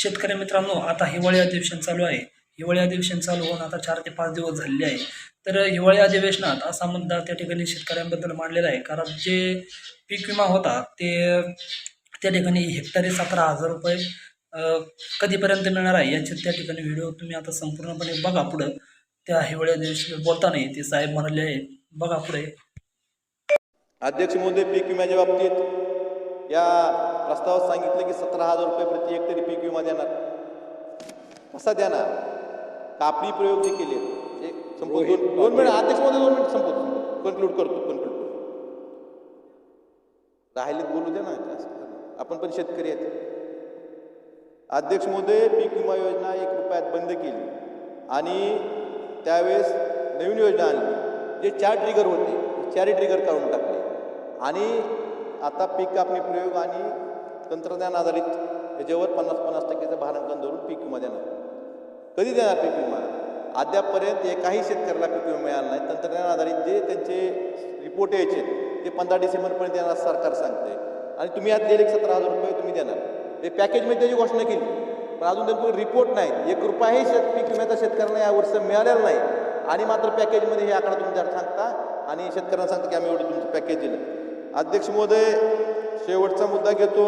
शेतकरी मित्रांनो आता हिवाळी अधिवेशन चालू आहे. हिवाळी अधिवेशन चालू होऊन आता चार ते पाच दिवस झालेले आहे. तर हिवाळी अधिवेशनात असा मुद्दा त्या ठिकाणी शेतकऱ्यांबद्दल मांडलेला आहे. कारण जे पीक विमा होता ते त्या ठिकाणी हेक्टरी सतरा हजार रुपये कधीपर्यंत मिळणार आहे याचे त्या ठिकाणी व्हिडिओ तुम्ही आता संपूर्णपणे बघा पुढं. त्या हिवाळी अधिवेशन बोलताना ते साहेब म्हणाले आहे बघा पुढे. अध्यक्ष महोदय पीक विम्याच्या बाबतीत या प्रस्तावात सांगितलं की सतरा हजार रुपये प्रति हेक्टरी पीक विमा देणार. कसा देणार? कापणी प्रयोग जे केले दोन मिनिट अध्यक्ष महोदय दोन मिनिट संपवतो. कन्क्लूड करतो कन्क्लूड राहिले बोलू दे ना. आपण पण शेतकरी आहेत. अध्यक्ष महोदय पीक विमा योजना एक रुपयात बंद केली. आणि त्यावेळेस नवीन योजना आणली. जे चार ट्रिगर होते चारही ट्रिगर काढून टाकले. आणि आता पीक कापणी प्रयोग आणि तंत्रज्ञान आधारित याच्यावर पन्नास पन्नास टक्क्याचं भारांकन धरून पीक विमा देणार. कधी देणार पीक विमा? अद्यापपर्यंत एकाही शेतकऱ्याला पीक विमा मिळाला नाही. तंत्रज्ञान आधारित जे त्यांचे रिपोर्ट यायचे ते पंधरा डिसेंबरपर्यंत देणार सरकार सांगते आणि तुम्ही आज दिले सतरा हजार रुपये तुम्ही देणार. हे पॅकेजमध्ये त्याची घोषणा केली. पण अजून त्यांनी रिपोर्ट नाही. एक रुपयाही शेत पीक विम्याचा शेतकऱ्यांना या वर्ष मिळालेला नाही. आणि मात्र पॅकेजमध्ये हे आकडा तुम्ही जर सांगता आणि शेतकऱ्यांना सांगता की आम्ही एवढं तुमचं पॅकेज दिलं. अध्यक्ष महोदय शेवटचा मुद्दा घेतो.